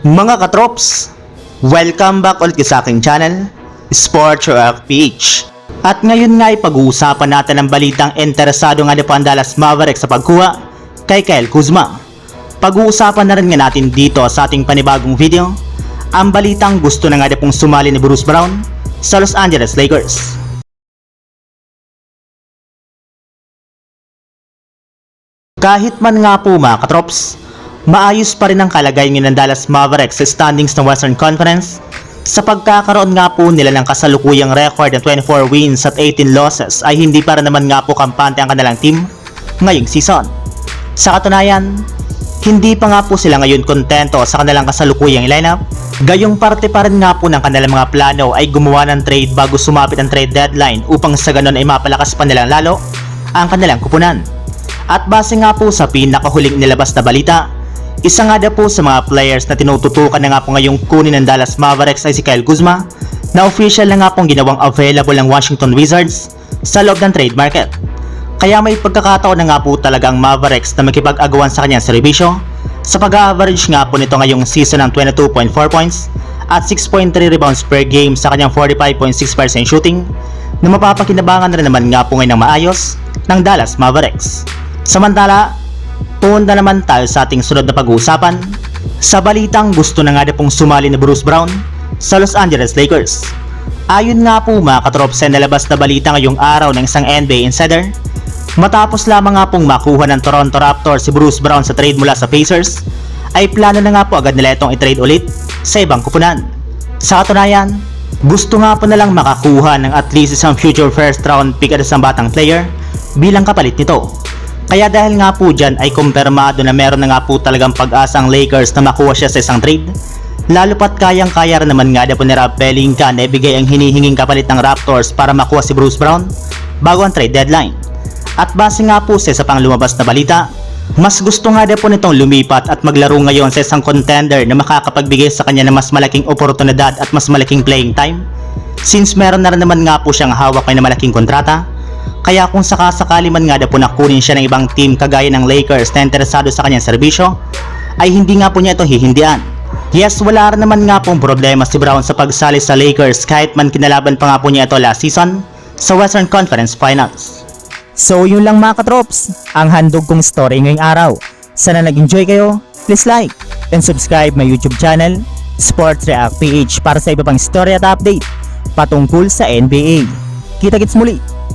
Mga katrops, welcome back ulit sa aking channel, Sports Rock PH. At ngayon nga ay pag-uusapan natin ang balitang interesado nga po ang Dallas Mavericks sa pagkuha kay Kyle Kuzma. Pag-uusapan na rin nga natin dito sa ating panibagong video, ang balitang gusto na nga pong sumali ni Bruce Brown sa Los Angeles Lakers. Kahit man nga po mga katrops, maayos pa rin ang kalagayan ng Dallas Mavericks sa standings ng Western Conference sa pagkakaroon nga po nila ng kasalukuyang record ng 24 wins at 18 losses ay hindi para naman nga po kampante ang kanilang team ngayong season. Sa katunayan, hindi pa nga po sila ngayon kontento sa kanilang kasalukuyang lineup. Gayong parte pa rin nga po ng kanilang mga plano ay gumawa ng trade bago sumapit ang trade deadline upang sa ganun ay mapalakas pa nilang lalo ang kanilang kupunan. At base nga po sa pinakahuling nilabas na balita, isa nga daw po sa mga players na tinututukan na nga po ngayong kunin ng Dallas Mavericks ay si Kyle Kuzma na official na nga pong ginawang available ng Washington Wizards sa loob ng trade market. Kaya may pagkakataon na nga po talaga ang Mavericks na makipag-agawan sa kanyang serbisyo sa pag-average nga po nito ngayong season ng 22.4 points at 6.3 rebounds per game sa kanyang 45.6% shooting na mapapakinabangan na rin naman nga po ngayon ng maayos ng Dallas Mavericks. Samantala, punta naman tayo sa ating sunod na pag-uusapan sa balitang gusto na nga na pong sumali ni Bruce Brown sa Los Angeles Lakers. Ayon nga po mga katrops sa nalabas na balita ngayong araw ng isang NBA insider, matapos lamang nga pong makuha ng Toronto Raptors si Bruce Brown sa trade mula sa Pacers, ay plano na nga po agad nila itong i-trade ulit sa ibang kupunan. Sa katunayan, gusto nga po nalang makakuha ng at least isang future first round pick at isang batang player bilang kapalit nito. Kaya dahil nga po dyan ay kumpirmado na meron na nga po talagang pag-asa ang Lakers na makuha siya sa isang trade. Lalo pat kayang-kaya rin naman nga po ni Rob Pelinka na ibigay ang hinihinging kapalit ng Raptors para makuha si Bruce Brown bago ang trade deadline. At base nga po sa isa pang lumabas na balita, mas gusto nga po nitong lumipat at maglaro ngayon sa isang contender na makakapagbigay sa kanya ng mas malaking oportunidad at mas malaking playing time. Since meron na rin naman nga po siyang hawak ngayon na malaking kontrata, kaya kung sakasakali man nga na po nakunin siya ng ibang team kagaya ng Lakers na interesado sa kanyang serbisyo, ay hindi nga po niya ito hihindian. Yes, wala rin naman nga pong problema si Brown sa pagsali sa Lakers kahit man kinalaban pa nga po niya ito last season sa Western Conference Finals. So yun lang mga katrops, ang handog kong story ngayong araw. Sana nag-enjoy kayo, please like and subscribe my YouTube channel, Sports React PH para sa iba pang story at update patungkol sa NBA. Kita-kits muli